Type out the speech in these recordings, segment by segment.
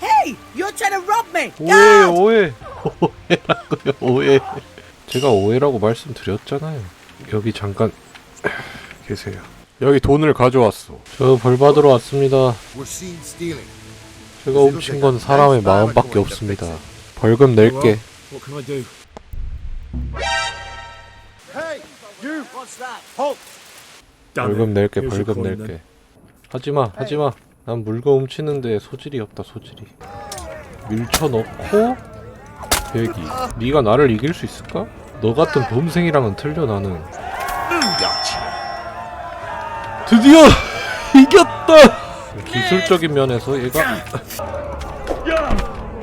Hey, you're trying to rob me. 오해! 오해 오해라고요 오해 제가 오해라고 말씀드렸잖아요 여기 잠깐 계세요 여기 돈을 가져왔어 저 벌 받으러 왔습니다 We're seen stealing. 제가 훔친 건 사람의 마음밖에 없습니다 벌금 낼게 What can I do? Hey, you! What's that? Halt! 벌금 낼게 벌금 낼게 하지마 하지마 난 물건 훔치는데 소질이 없다 소질이. 밀쳐넣고 배기. 네가 나를 이길 수 있을까? 너 같은 범생이랑은 틀려 나는. 드디어 이겼다! 기술적인 면에서 얘가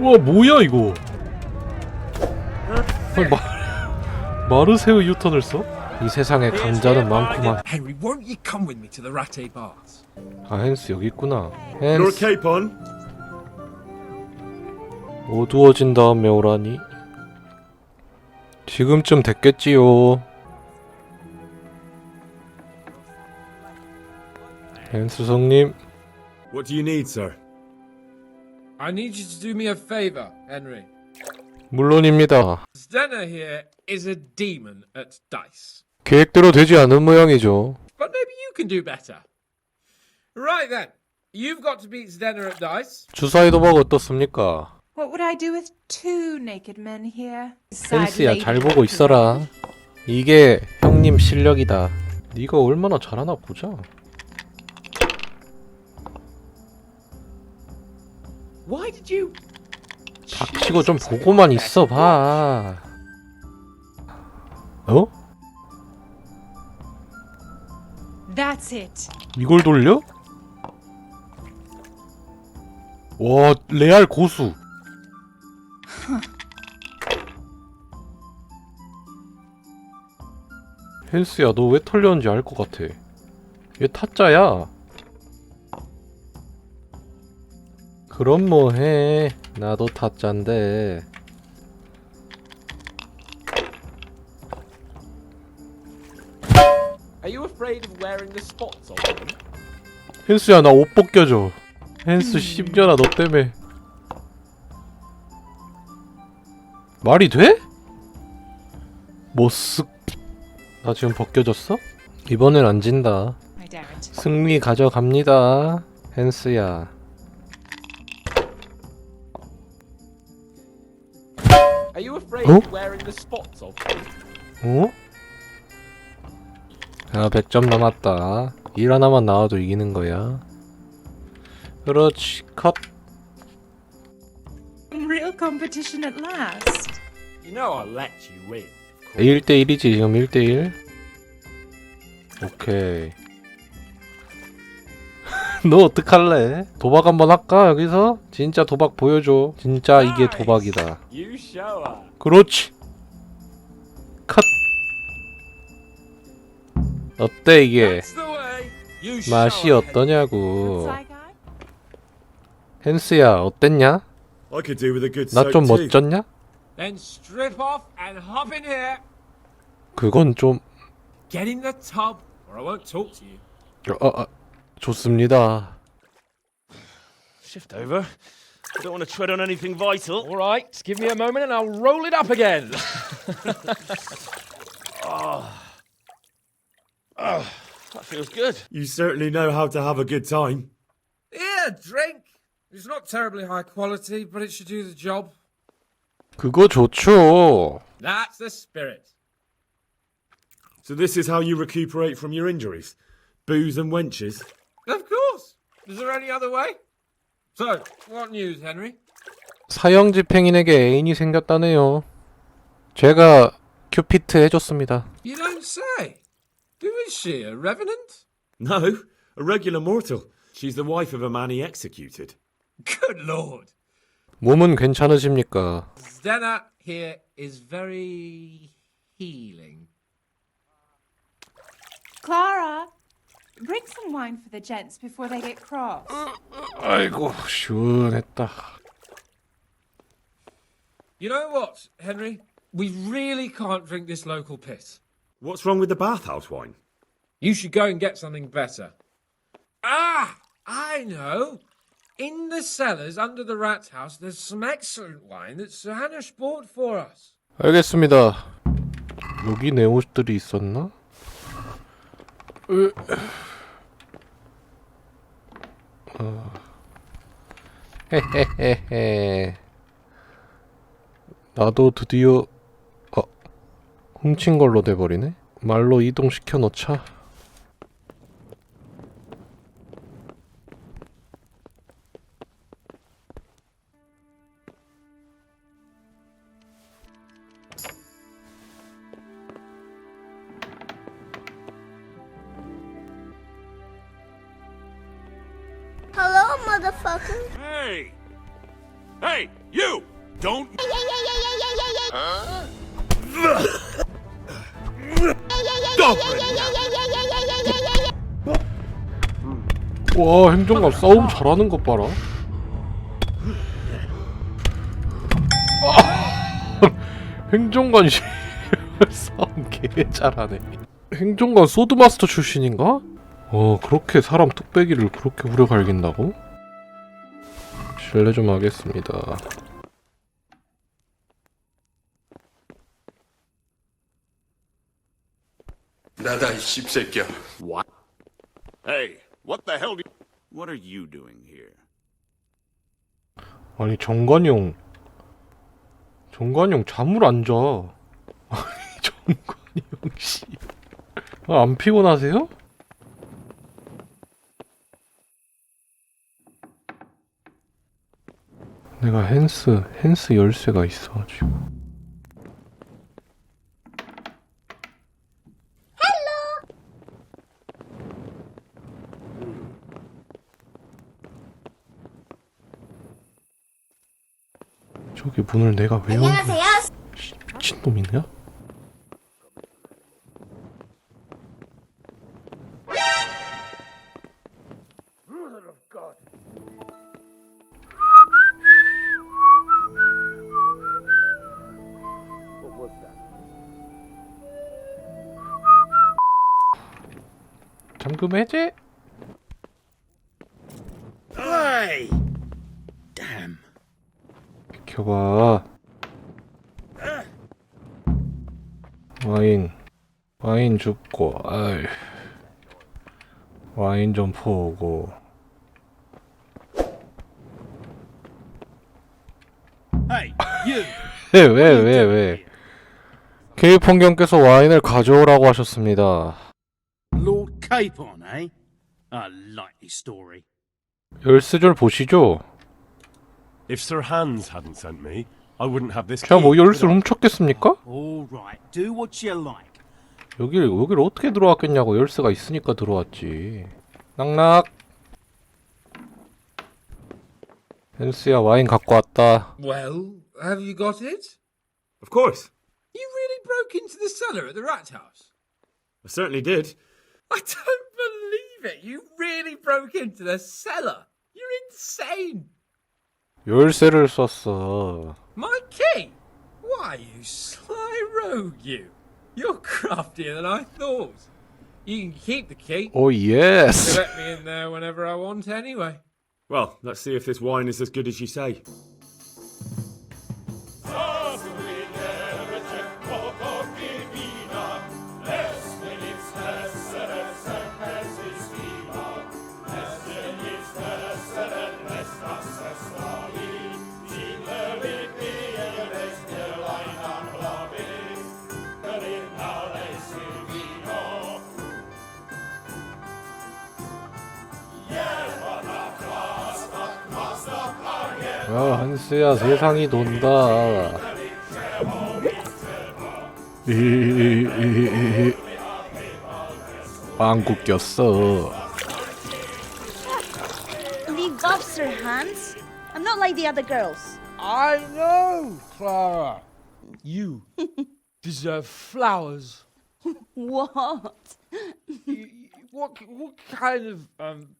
와 뭐야 이거? 마, 마르세우 유턴을 써? 이 세상에 강자는 많구만 Henry, won't you come with me to the Ratte bars? 아 헨스 여기 있구나 Your 헨스 cape on? 어두워진 다음에 오라니 지금쯤 됐겠지요 헨스 성님 What do you need, sir? I need you to do me a favor, Henry. 물론입니다 Stenner here is a demon at dice. 계획대로 되지 않은 모양이죠 But maybe you can do better. Right then, you've got to beat Stenner at dice. 주사위 도박 어떻습니까? What would I do with two naked men here? 헨스야 잘 보고 있어라 이게 형님 실력이다 네가 얼마나 잘하나 보자 Why did you? 닥치고 좀 보고만 있어 봐 어? That's it. 이걸 돌려? 와 레알 고수. 헨스야 너 왜 털렸는지 알 것 같아. 얘 타짜야. 그럼 뭐해? 나도 타짜인데 Are you afraid of wearing the spots on them? 헨스야 나 옷 벗겨줘 헨스 씹려나 너 때문에 말이 돼? 뭐쓱 나 지금 벗겨졌어? 이번엔 안 진다 I daren't. 승리 가져갑니다 헨스야 Are you afraid Oh? of wearing the spots on them? 어? 야 100점 남았다 일 하나만 나와도 이기는 거야 그렇지 컷 Real competition at last. You know I'll let you win. 1대1이지 지금 1대1 오케이 너 어떡할래? 도박 한번 할까 여기서? 진짜 도박 보여줘 진짜 이게 도박이다 You show her. 그렇지 컷 어때 이게 That's the way. You show 맛이. 어떠냐고. 헨스야 어땠냐? I could do with a good 나 좀. 멋졌냐? Then strip off and hop in here. 그건 좀 Get in the tub, or I won't talk to you. 어, 어, 좋습니다 Shift over. I don't want to tread on anything vital. All right, just give me a moment and I'll roll it up again. That feels good. You certainly know how to have a good time. Here, drink. It's not terribly high quality, but it should do the job. 그거 좋죠 That's the spirit. So this is how you recuperate from your injuries? Booze and wenches? Of course. Is there any other way? So, what news, Henry? 사형 집행인에게 애인이 생겼다네요 제가 큐피트 해줬습니다 You don't say. Who is she? A revenant? No, a regular mortal. She's the wife of a man he executed. Good lord. 몸은 괜찮으십니까? Zdenna here is very healing. Clara, bring some wine for the gents before they get cross. 아이고 시원했다 You know what, Henry? We really can't drink this local piss. What's wrong with the bathhouse wine? You should go and get something better. Ah, I know. In the cellars under the rat house, there's some excellent wine that Sir Hanish bought for us. 알겠습니다. 여기 내 옷들이 있었나? 으. 어. 헤헤헤헤. 나도 드디어 어 훔친 걸로 돼버리네. 말로 이동시켜 놓자. Hello, motherfucker. Hey! Hey, you! Don't. 와 행정관 싸움 잘하는 것 봐라. 아, 행정관 씨 싸움 개 잘하네. 행정관 소드마스터 출신인가? 어 그렇게 사람 뚝배기를 그렇게 후려 갈긴다고? 실례 좀 하겠습니다. 나다 이 씹새끼야. What? Hey, what the hell? Do what are you doing here? 아니 정관용 정관용 잠을 안 자. 아니 정관용 씨. 아, 안 피곤하세요? 내가 헨스 헨스 열쇠가 있어가지고. 저기 문을 내가 왜 열어? 씨, 미친놈이냐? 잠금 해제? 와인, 와인 줍고, 아이. 와인 좀 포고. Hey, you! 왜, 왜, 왜, 왜? 케이 풍경께서 와인을 가져오라고 하셨습니다. Lord Capon, eh? A likely story. 열쇠줄 보시죠. If Sir Hans hadn't sent me, I wouldn't have this 제가 뭐 열쇠를 훔쳤겠습니까? All right, do what you like. 여길, 여길 어떻게 들어왔겠냐고 열쇠가 있으니까 들어왔지. 낙낙. 헨스야 와인 갖고 왔다. Well, have you got it? Of course. You really broke into the cellar at the rat house? I certainly did. I don't believe it. You really broke into the cellar. You're insane. 열쇠를 썼어. key? Why, you sly rogue, you. You're craftier than I thought. You can keep the key. Oh, yes. Let me in there whenever I want, anyway. Well, let's see if this wine is as good as you say. 아 한스야 세상이 돈다. 이이이이 빵꾸 꼈어. Leave off, Sir Hans. I'm not like the other girls. I know, Clara. You deserve flowers. What? What what kind of um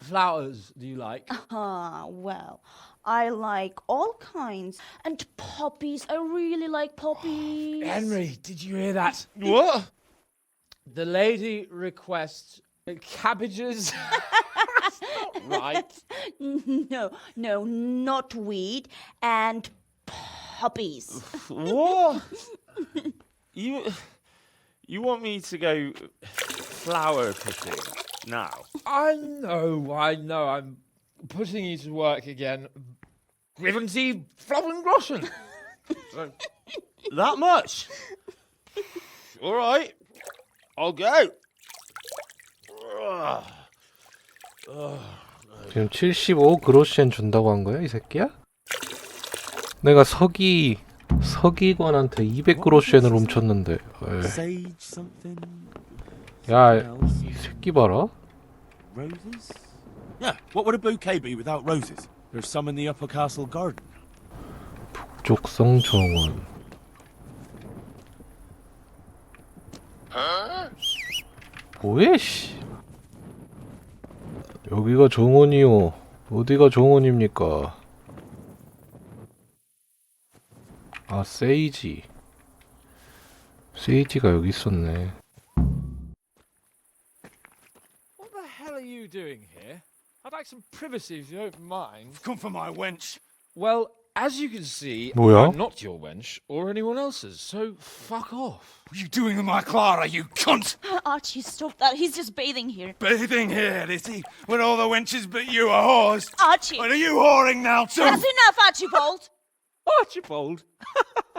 flowers do you like? Ah, well, I like all kinds. And poppies. I really like poppies. Henry, did you hear that? What? The lady requests cabbages, right. No, no, not weed and puppies. What? you you want me to go flower picking now? I know, I know. I'm putting you to work again. Given Sie Flauengroschen. so, That much? All right, I'll go. Ugh. 지금 75 그로시엔 준다고 한 거야 이 새끼야? 내가 서기 서기관한테 200 그로시엔을 훔쳤는데 에이. Something? 야이 새끼 봐라? Yeah, what would a bouquet be without roses? There's some in the upper castle garden. 족성 정원 뭐해 씨 여기가 정원이요 어디가 정원입니까 아 세이지 세이지가 여기 있었네 like some privacy if you don't mind. Come for my wench. Well, as you can see, 뭐야? I'm not your wench or anyone else's, so fuck off. What are you doing with my Clara, you cunt? Archie, stop that. He's just bathing here. Bathing here, is he? When all the wenches but you are whores? Archie! And are you whoring now too? That's enough, Archibald! Archibald.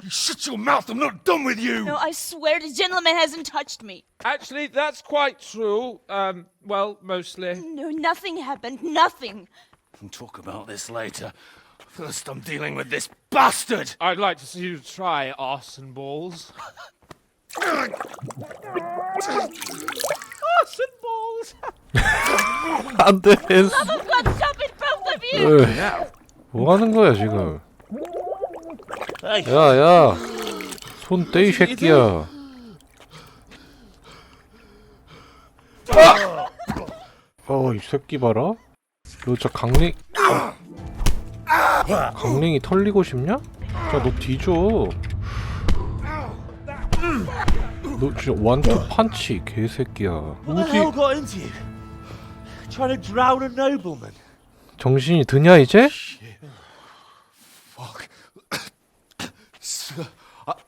You shut your mouth, I'm not done with you! No, I swear the gentleman hasn't touched me. Actually, that's quite true. Um, well, mostly. No, nothing happened. Nothing. We'll talk about this later. First, I'm dealing with this bastard! I'd like to see you try arse and balls. arse and balls. 안돼 헨스 Oh God, stop it, both of you! 에이, 뭐 하는 거야 지금 Hey, 야야. 손 떼 이 새끼야. 어이 새끼 봐라. 너 진짜 강링. 강링이 털리고 싶냐? 자너 뒤져. 너 진짜 완투 판치 개새끼야. Nobleman? 정신이 드냐 이제?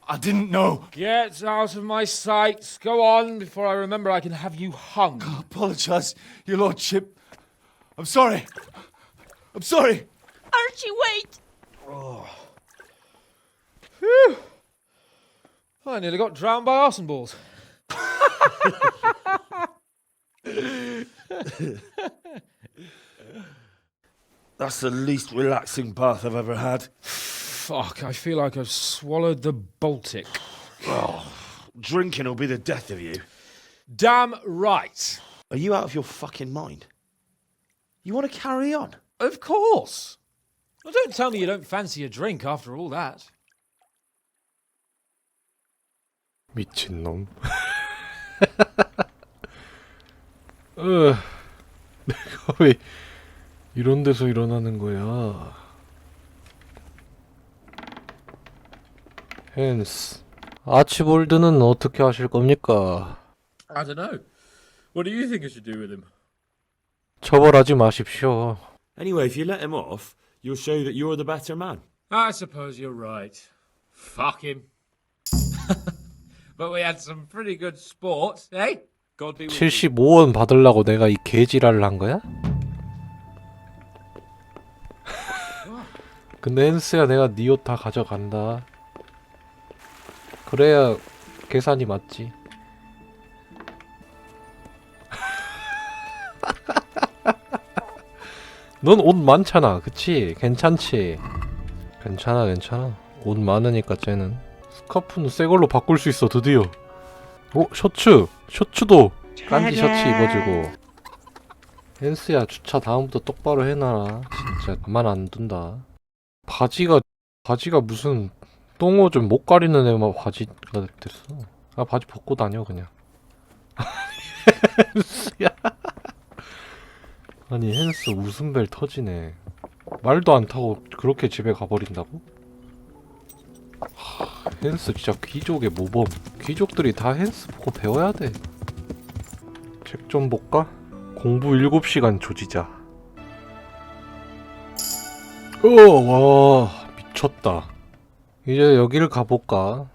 I, I didn't know. Get out of my sight. Go on before I remember I can have you hung. I Apologise, your lordship. I'm sorry. I'm sorry. Archie, wait! oh I nearly got drowned by arse and balls. That's the least relaxing bath I've ever had. Fuck, I feel like I've swallowed the Baltic. Drinking will be the death of you. Damn right. Are you out of your fucking mind? You want to carry on? Of course. Well, don't tell me you don't fancy a drink after all that. 미친놈. 어, 내가 왜 이런 데서 일어나는 거야? 헨스. 아치볼드는 어떻게 하실 겁니까? I don't know. What do you think I should do with him? 처벌하지 마십시오. Anyway, if you let him off, you'll show that you're the better man. I suppose you're right. Fuck him. but we had some pretty good sport, eh? God be with you. 75원 받으려고 내가 이 개지랄을 한 거야? 근데 헨스야 내가 네옷다 가져간다. 그래야 계산이 맞지. 넌 옷 많잖아, 그치? 괜찮지? 괜찮아, 괜찮아. 옷 많으니까 쟤는. 스카프는 새 걸로 바꿀 수 있어, 드디어. 어, 셔츠! 셔츠도! 깐지 셔츠 입어주고. 헨스야, 주차 다음부터 똑바로 해놔라. 진짜 가만 안 둔다. 바지가, 바지가 무슨 똥오 좀못 가리는 애만 바지가 됐어. 아, 바지 벗고 다녀, 그냥. 헨스야. 아니, 헨스 웃음벨 터지네. 말도 안 타고 그렇게 집에 가버린다고? 하, 헨스 진짜 귀족의 모범. 귀족들이 다 헨스 보고 배워야 돼. 책 좀 볼까? 공부 7시간 조지자. 와 미쳤다. 이제 여기를 가볼까?